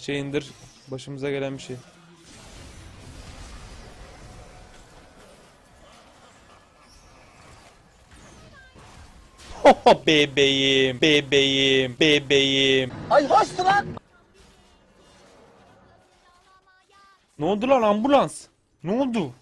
Şey indir. Başımıza gelen bir şey. Ho bebeğim, bebeğim, bebeğim. Ay hoştu lan. Ne oldu lan ambulans? Ne oldu?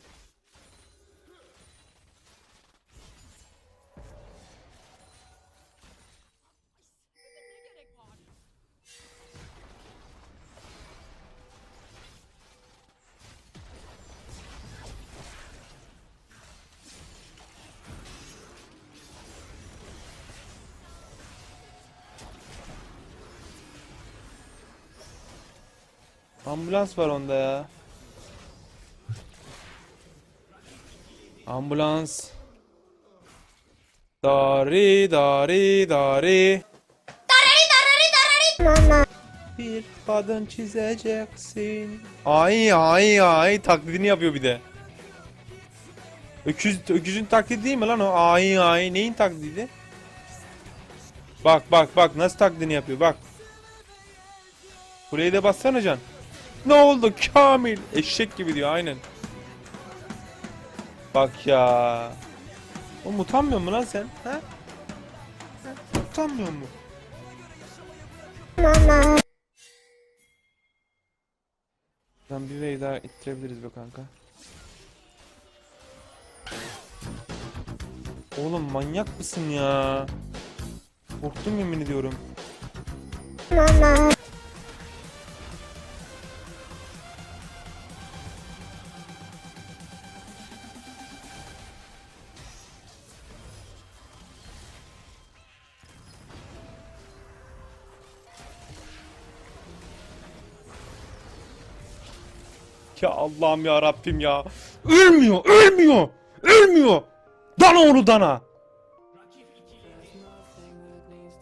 Ambulans var onda ya. Ambulans. Dari dari dari. Bir kadın çizeceksin. Ay ay ay taklidini yapıyor bir de. Öküz, öküzün taklidi değil mi lan o? Ay ay neyin taklidi? Bak bak bak nasıl taklidini yapıyor bak. Burayı da bassana can. Ne oldu Kamil? Eşek gibi diyor aynen. Bak ya. Oğlum utanmıyor mu lan sen? Ha? ha? Utanmıyor mu? Lan bir wave daha ittirebiliriz be kanka. Oğlum manyak mısın ya? Korktum yemin ediyorum. Ya Allah'ım ya Rabbim ya. Ölmüyor, ölmüyor, ölmüyor. Dana oğlu dana.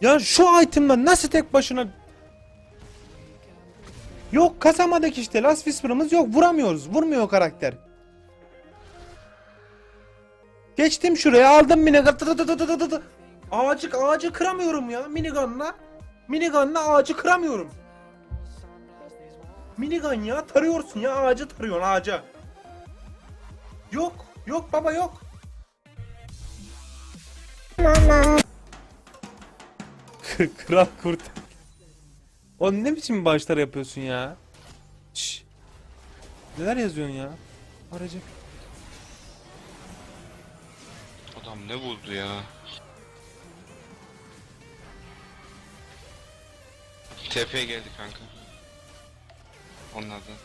Ya şu item'la nasıl tek başına... Yok kasamadık işte. Last Whisper'ımız yok. Vuramıyoruz. Vurmuyor karakter. Geçtim şuraya aldım minigun. Tı. Ağacı, ağacı kıramıyorum ya minigunla. Minigunla ağacı kıramıyorum. Minigun ya tarıyorsun ya ağacı tarıyorsun ağaca. Yok yok baba yok. Kral kurt. O ne biçim başlar yapıyorsun ya? Şş. Neler yazıyorsun ya? Aracı. Adam ne buldu ya? TP geldi kanka. Onlardan.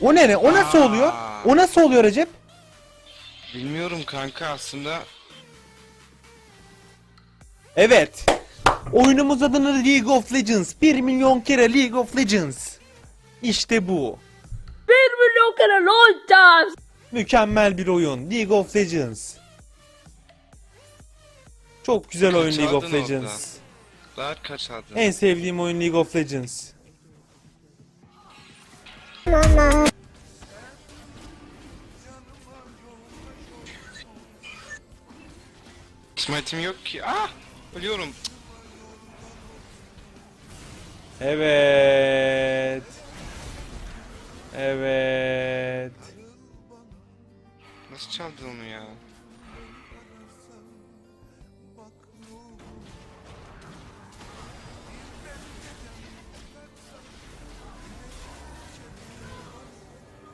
O ne ne? O nasıl Aa. oluyor? O nasıl oluyor Recep? Bilmiyorum kanka aslında Evet. Oyunumuz adını League of Legends. 1 milyon kere League of Legends. İşte bu. milyon kere LOL times. Mükemmel bir oyun. League of Legends. Çok güzel oyun Kaç League of aldın orada? Daha kaç aldın? En sevdiğim oyun League of Legends. Smite'im yok ki. Ah! Ölüyorum. Evet. Evet. Nasıl çaldın onu ya?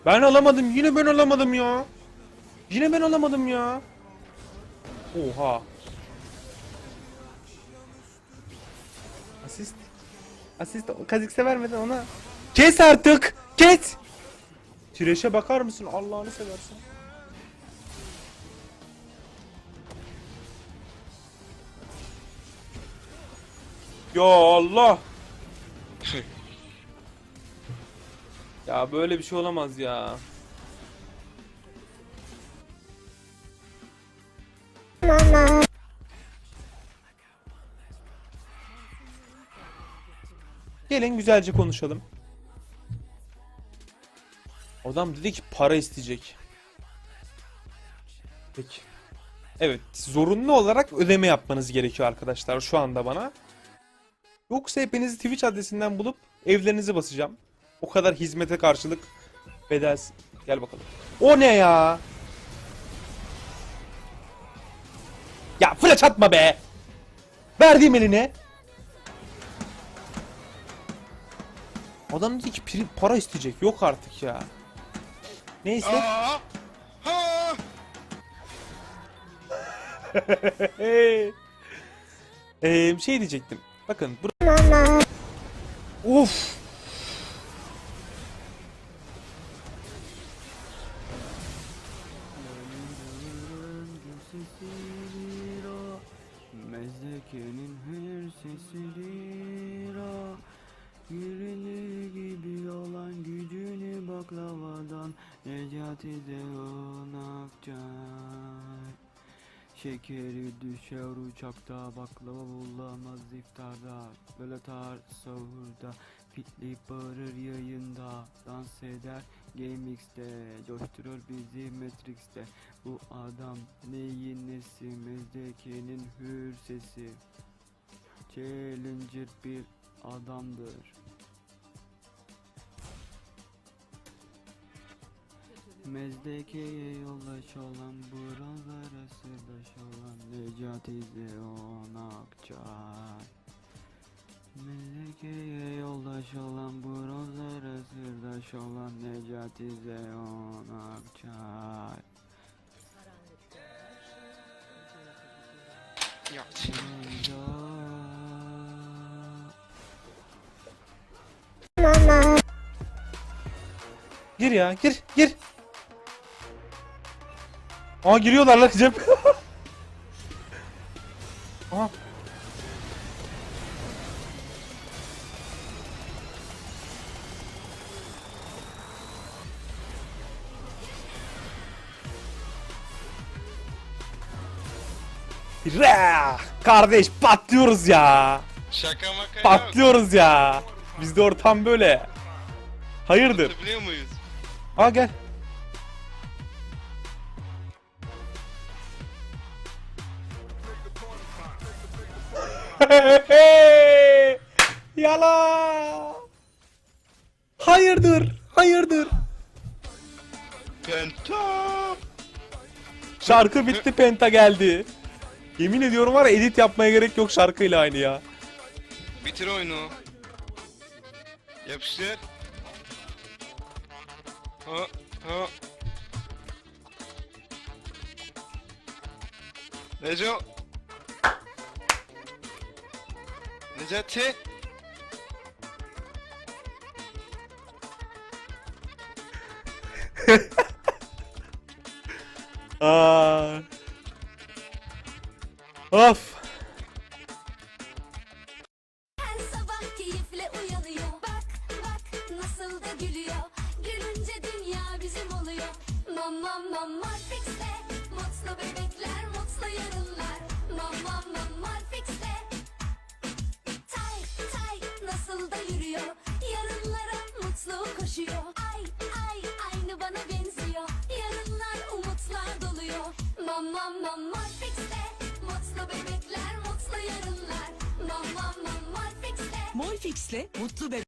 Ben alamadım. Yine ben alamadım ya. Yine ben alamadım ya. Oha. Asist. Asist. Kazikse vermeden ona. Kes artık. Kes. Tireşe bakar mısın? Allah'ını seversen. Ya Allah. Ya böyle bir şey olamaz ya. Gelin güzelce konuşalım. Adam dedi ki para isteyecek. Peki. Evet, zorunlu olarak ödeme yapmanız gerekiyor arkadaşlar şu anda bana. Yoksa hepinizi Twitch adresinden bulup evlerinizi basacağım. O kadar hizmete karşılık bedelsiz. Gel bakalım. O ne ya? Ya flash atma be. Verdiğim eline. Adam dedi ki para isteyecek. Yok artık ya. Neyse. Ee, şey diyecektim. Bakın. Of. Necati de Akçay Şekeri düşer uçakta baklava bulamaz iftarda. Böyle tar sahurda Pitli bağırır yayında. Dans eder GameX'te Coşturur bizi Matrix'te. Bu adam neyin nesi? Mezdekenin hür sesi. Challenger bir adamdır Mezdekeye yollaş olan Buralara sırdaş olan Necati Zeon Akçay Mezdekeye yollaş olan Bronzlara sırdaş olan Necati Zeon Akçay Ya, Bronza Gir ya. Gir. Gir. Aa giriyorlar lan Cem. Aha. Ra! Kardeş patlıyoruz ya. Şaka maka yok. Patlıyoruz ya. Bizde ortam böyle. Hayırdır? Biliyor muyuz? Aa gel. Yala. Hayırdır? Hayırdır? Penta! Şarkı bitti penta geldi. Yemin ediyorum var ya edit yapmaya gerek yok şarkıyla aynı ya. Bitir oyunu. Yapıştır. Ha ha. Neco. Necati. Aa. Of. Her sabah keyifle uyanıyor Bak bak nasıl da gülüyor Gülünce dünya bizim oluyor Mam mam mam Marfix'te Mutlu bebekler mutlu yarınlar yürüyor Yarınlara mutlu koşuyor. Ay ay aynı bana benziyor. Yarınlar umutlar doluyor. Mam mam mam Marfix'te Mutlu bebekler mutlu yarınlar. Mam mam mam Marfix'te Molfix'le mutlu bebek